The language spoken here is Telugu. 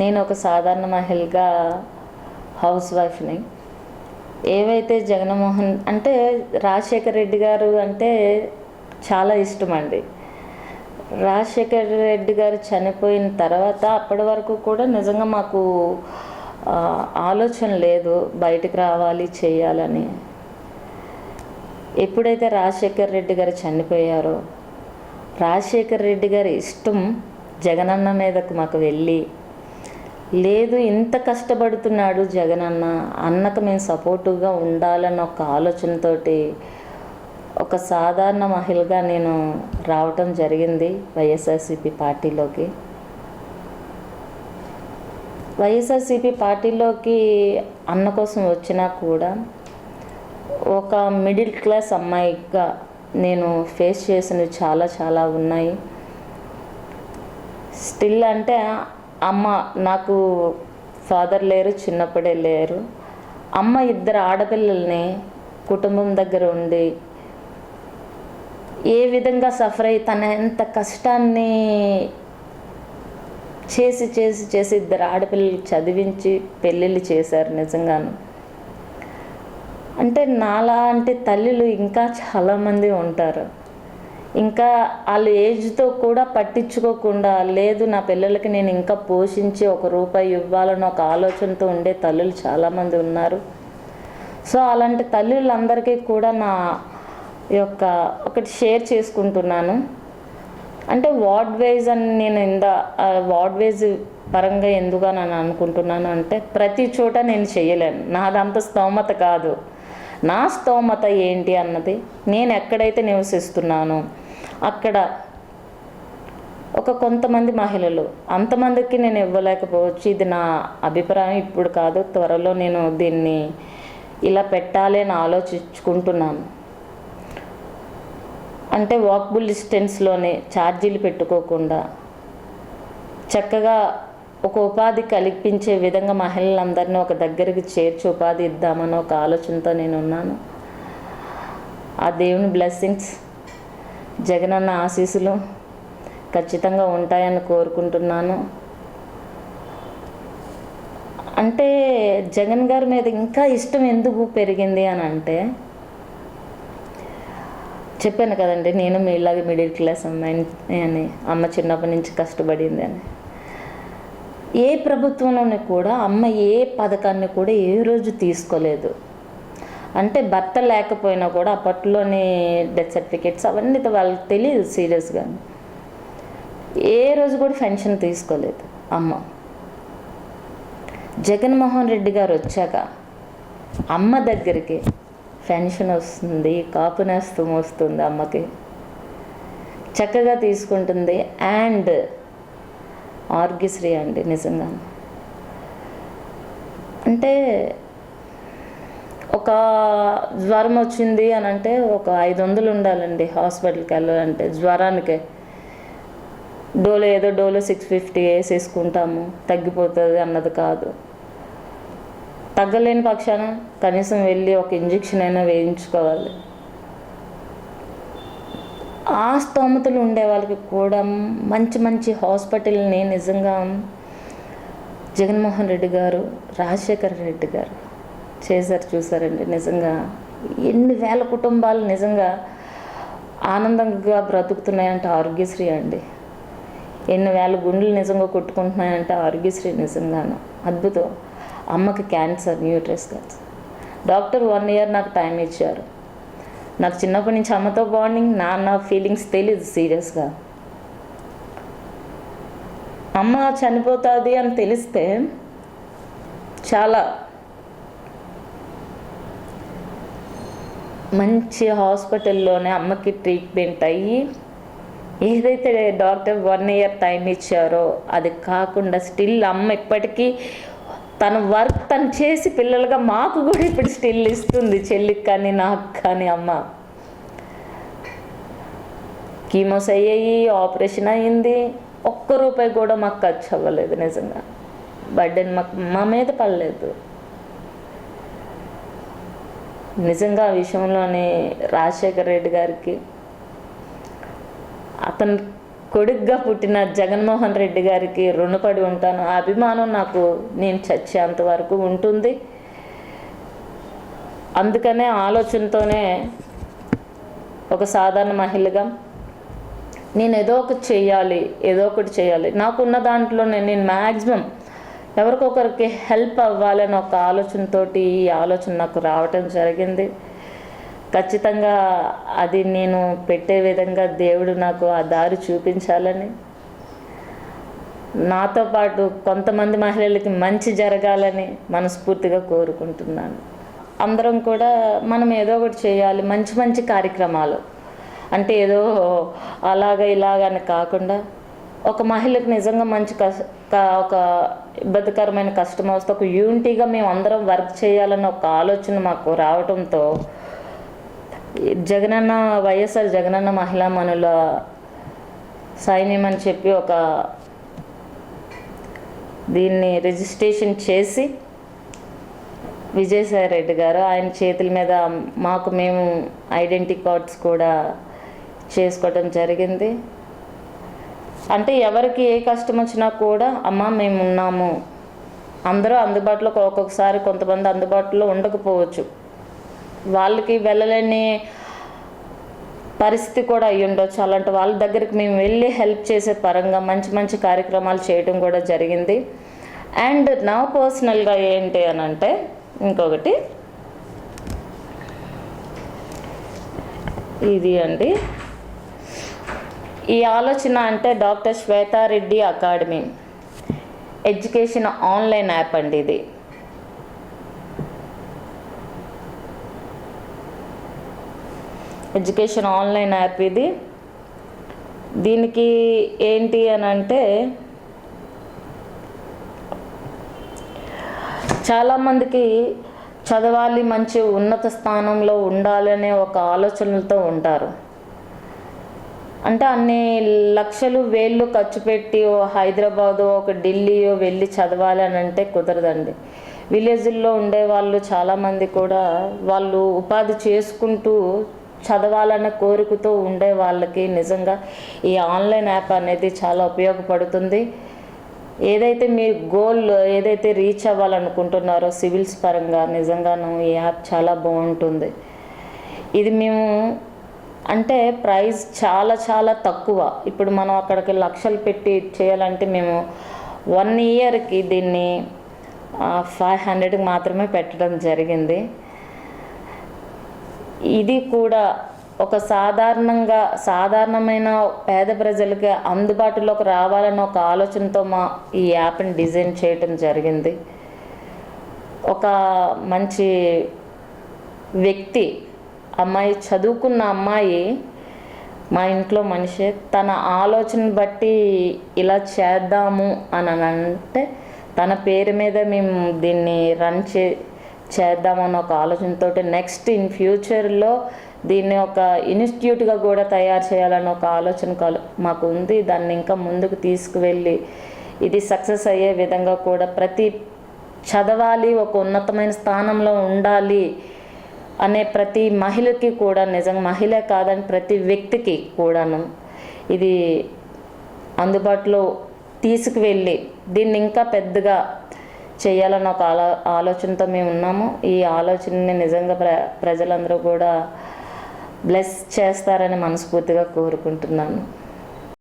నేను ఒక సాధారణ మహిళగా హౌస్ వైఫ్ని. ఏవైతే జగన్మోహన్ అంటే రాజశేఖర్ రెడ్డి గారు అంటే చాలా ఇష్టం అండి రాజశేఖర్ రెడ్డి గారు చనిపోయిన తర్వాత అప్పటి వరకు కూడా నిజంగా మాకు ఆలోచన లేదు బయటికి రావాలి చేయాలని. ఎప్పుడైతే రాజశేఖర్ రెడ్డి గారు చనిపోయారో రాజశేఖర్ రెడ్డి గారి ఇష్టం జగనన్న మీదకు మాకు వెళ్ళి లేదు ఇంత కష్టపడుతున్నాడు జగన్ అన్న అన్నకు మేము సపోర్టివ్గా ఉండాలన్న ఒక ఆలోచనతోటి ఒక సాధారణ మహిళగా నేను రావటం జరిగింది వైఎస్ఆర్సీపీ పార్టీలోకి. వైఎస్ఆర్సీపీ పార్టీలోకి అన్న కోసం వచ్చినా కూడా ఒక మిడిల్ క్లాస్ అమ్మాయిగా నేను ఫేస్ చేసినవి చాలా చాలా ఉన్నాయి. స్టిల్ అంటే అమ్మ నాకు ఫాదర్ లేరు చిన్నప్పుడే లేరు. అమ్మ ఇద్దరు ఆడపిల్లల్ని కుటుంబం దగ్గర ఉండి ఏ విధంగా సఫర్ అయ్యి తన ఎంత కష్టాన్ని చేసి చేసి చేసి ఇద్దరు ఆడపిల్లలు చదివించి పెళ్ళిళ్ళు చేశారు నిజంగాను. అంటే నాలాంటి తల్లులు ఇంకా చాలామంది ఉంటారు. ఇంకా వాళ్ళ ఏజ్తో కూడా పట్టించుకోకుండా లేదు నా పిల్లలకి నేను ఇంకా పోషించి ఒక రూపాయి ఇవ్వాలని ఒక ఆలోచనతో ఉండే తల్లులు చాలామంది ఉన్నారు. సో అలాంటి తల్లులందరికీ కూడా నా యొక్క ఒకటి షేర్ చేసుకుంటున్నాను. అంటే వార్డ్ వైజ్ అని నేను ఇంద వార్డ్ వైజ్ పరంగా ఎందుకు అని అనుకుంటున్నాను అంటే ప్రతి చోట నేను చేయలేను. నాదంత స్తోమత కాదు. నా స్తోమత ఏంటి అన్నది నేను ఎక్కడైతే నివసిస్తున్నాను అక్కడ ఒక కొంతమంది మహిళలు. అంతమందికి నేను ఇవ్వలేకపోవచ్చు. ఇది నా అభిప్రాయం. ఇప్పుడు కాదు త్వరలో నేను దీన్ని ఇలా పెట్టాలి అని ఆలోచించుకుంటున్నాను. అంటే వాక్బుల్ డిస్టెన్స్లోనే ఛార్జీలు పెట్టుకోకుండా చక్కగా ఒక ఉపాధి కల్పించే విధంగా మహిళలందరినీ ఒక దగ్గరికి చేర్చి ఉపాధి ఇద్దామని ఒక ఆలోచనతో నేను ఉన్నాను ఆ దేవుని బ్లెస్సింగ్స్ జగనన్న ఆశీస్సులు ఖచ్చితంగా ఉంటాయని కోరుకుంటున్నాను. అంటే జగన్ గారి మీద ఇంకా ఇష్టం ఎందుకు పెరిగింది అని అంటే చెప్పాను కదండి నేను మీలాగే మిడిల్ క్లాస్ అమ్మాయి అని అమ్మ చిన్నప్పటి నుంచి కష్టపడింది అని. ఏ ప్రభుత్వంలోని కూడా అమ్మ ఏ పథకాన్ని కూడా ఏ రోజు తీసుకోలేదు. అంటే భర్త లేకపోయినా కూడా అప్పట్లోని డెత్ సర్టిఫికేట్స్ అవన్నీ వాళ్ళకి తెలియదు సీరియస్గా. ఏ రోజు కూడా పెన్షన్ తీసుకోలేదు అమ్మ. జగన్మోహన్ రెడ్డి గారు వచ్చాక అమ్మ దగ్గరికి పెన్షన్ వస్తుంది కాపునేస్తం వస్తుంది అమ్మకి. చక్కగా తీసుకుంటుంది అండ్ ఆర్గిశ్రీ అండి నిజంగా. అంటే ఒక జ్వరం వచ్చింది అని అంటే ఒక ఐదు వందలు ఉండాలండి హాస్పిటల్కి వెళ్ళాలంటే. జ్వరానికే. డోలో ఏదో డోలో సిక్స్ ఫిఫ్టీ వేసేసుకుంటాము. తగ్గిపోతుంది అన్నది కాదు. తగ్గలేని పక్షాన కనీసం వెళ్ళి ఒక ఇంజెక్షన్ అయినా వేయించుకోవాలి. ఆ స్తోమతలు ఉండే వాళ్ళకి కూడా మంచి మంచి హాస్పిటల్ని నిజంగా జగన్మోహన్ రెడ్డి గారు రాజశేఖర రెడ్డి గారు చేశారు చూసారండి నిజంగా ఎన్ని వేల కుటుంబాలు నిజంగా ఆనందంగా బ్రతుకుతున్నాయంటే ఆరోగ్యశ్రీ అండి. ఎన్ని వేల గుండెలు నిజంగా కొట్టుకుంటున్నాయంటే ఆరోగ్యశ్రీ నిజంగాను. అద్భుతం. అమ్మకి క్యాన్సర్ న్యూట్రస్ క్యాన్సర్ డాక్టర్ వన్ ఇయర్ నాకు టైం ఇచ్చారు. నాకు చిన్నప్పటి నుంచి అమ్మతో బాండింగ్ నాన్న ఫీలింగ్స్ తెలియదు సీరియస్గా. అమ్మ చనిపోతుంది అని తెలిస్తే చాలా మంచి హాస్పిటల్లోనే అమ్మకి ట్రీట్మెంట్ అయ్యి ఏదైతే డాక్టర్ వన్ ఇయర్ టైం ఇచ్చారో అది కాకుండా స్టిల్ అమ్మ ఇప్పటికీ తన వర్క్ తను చేసి పిల్లలుగా మాకు కూడా ఇప్పుడు స్టిల్ ఇస్తుంది. చెల్లికి కానీ నాకు కానీ అమ్మ. కీమోస్ అయ్యాయి ఆపరేషన్ అయ్యింది. ఒక్క రూపాయి కూడా మాకు ఖర్చు అవ్వలేదు నిజంగా. బర్డెన్ మాకు మా మీద పడలేదు. నిజంగా ఆ విషయంలోనే రాజశేఖర రెడ్డి గారికి అతను కొడుగ్గా పుట్టిన జగన్మోహన్ రెడ్డి గారికి రుణపడి ఉంటాను. ఆ అభిమానం నాకు నేను చచ్చేంత వరకు ఉంటుంది. అందుకనే ఆలోచనతోనే ఒక సాధారణ మహిళగా నేను ఏదో ఒకటి చేయాలి ఏదో ఒకటి చేయాలి. నాకున్న దాంట్లోనే నేను మ్యాక్సిమం ఎవరికొకరికి హెల్ప్ అవ్వాలని ఒక ఆలోచనతోటి ఈ ఆలోచన నాకు రావటం జరిగింది. ఖచ్చితంగా అది నేను పెట్టే విధంగా దేవుడు నాకు ఆ దారి చూపించాలని. నాతో పాటు కొంతమంది మహిళలకి మంచి జరగాలని మనస్ఫూర్తిగా కోరుకుంటున్నాను. అందరం కూడా మనం ఏదో ఒకటి చేయాలి మంచి మంచి కార్యక్రమాలు. అంటే ఏదో అలాగ ఇలాగని కాకుండా ఒక మహిళకు నిజంగా మంచి క- ఒక ఇబ్బందికరమైన కష్టం వస్తే ఒక యూనిటీగా మేము అందరం వర్క్ చేయాలన్న ఒక ఆలోచన మాకు రావడంతో జగనన్న వైఎస్ఆర్ జగనన్న మహిళా మనుల సైన్యం అని చెప్పి ఒక దీన్ని రిజిస్ట్రేషన్ చేసి విజయసాయి రెడ్డి గారు ఆయన చేతుల మీద మాకు మేము ఐడెంటిటీ కార్డ్స్ కూడా చేసుకోవడం జరిగింది. అంటే ఎవరికి ఏ కష్టం వచ్చినా కూడా అమ్మ మేము ఉన్నాము. అందరూ అందుబాటులో ఒక్కొక్కసారి కొంతమంది అందుబాటులో ఉండకపోవచ్చు. వాళ్ళకి వెళ్ళలేని పరిస్థితి కూడా అయ్యి ఉండొచ్చు. అలాంటి వాళ్ళ దగ్గరికి మేము వెళ్ళి హెల్ప్ చేసే పరంగా మంచి మంచి కార్యక్రమాలు చేయడం కూడా జరిగింది. అండ్ నా పర్సనల్గా ఏంటి అని అంటే ఇంకొకటి. ఇది అండి. ఈ ఆలోచన అంటే doctor Shwetha Reddy academy. Education online app అండి ఇది. ఎడ్యుకేషన్ ఆన్లైన్ యాప్ ఇది. దీనికి ఏంటి అని అంటే చాలామందికి చదవాలి మంచి ఉన్నత స్థానంలో ఉండాలనే ఒక ఆలోచనలతో ఉంటారు. అంటే అన్ని లక్షలు వేళ్ళు ఖర్చు పెట్టి ఓ హైదరాబాదు ఒక ఢిల్లీయో వెళ్ళి చదవాలి అని అంటే కుదరదండి. విలేజ్ల్లో ఉండే వాళ్ళు చాలామంది కూడా వాళ్ళు ఉపాధి చేసుకుంటూ చదవాలన్న కోరికతో ఉండే వాళ్ళకి నిజంగా ఈ ఆన్లైన్ యాప్ అనేది చాలా ఉపయోగపడుతుంది. ఏదైతే మీ గోల్ ఏదైతే రీచ్ అవ్వాలనుకుంటున్నారో సివిల్స్ పరంగా నిజంగాను ఈ యాప్ చాలా బాగుంటుంది. ఇది మేము అంటే ప్రైస్ చాలా చాలా తక్కువ. ఇప్పుడు మనం అక్కడికి లక్షలు పెట్టి చేయాలంటే మేము వన్ ఇయర్కి దీన్ని ఫైవ్ హండ్రెడ్కి మాత్రమే పెట్టడం జరిగింది. ఇది కూడా ఒక సాధారణంగా సాధారణమైన పేద ప్రజలకి అందుబాటులోకి రావాలన్న ఒక ఆలోచనతో మా ఈ యాప్ని డిజైన్ చేయటం జరిగింది. ఒక మంచి వ్యక్తి అమ్మాయి చదువుకున్న అమ్మాయి మా ఇంట్లో మనిషి తన ఆలోచన బట్టి ఇలా చేద్దాము అని అంటే తన పేరు మీద మేము దీన్ని రన్ చే చేద్దామన్న ఒక ఆలోచనతో నెక్స్ట్ ఇన్ ఫ్యూచర్లో దీన్ని ఒక ఇన్స్టిట్యూట్గా కూడా తయారు చేయాలన్న ఒక ఆలోచన కలు మాకు ఉంది. దాన్ని ఇంకా ముందుకు తీసుకువెళ్ళి ఇది సక్సెస్ అయ్యే విధంగా కూడా ప్రతి చదవాలి ఒక ఉన్నతమైన స్థానంలో ఉండాలి అనే ప్రతి మహిళకి కూడా నిజంగా మహిళ కాదని ప్రతి వ్యక్తికి కూడాను ఇది అందుబాటులో తీసుకువెళ్ళి దీన్ని ఇంకా పెద్దగా చేయాలన్న ఒక ఆలో ఆలోచనతో మేము ఉన్నాము. ఈ ఆలోచనని నిజంగా ప్ర ప్రజలందరూ కూడా బ్లెస్ చేస్తారని మనస్ఫూర్తిగా కోరుకుంటున్నాను.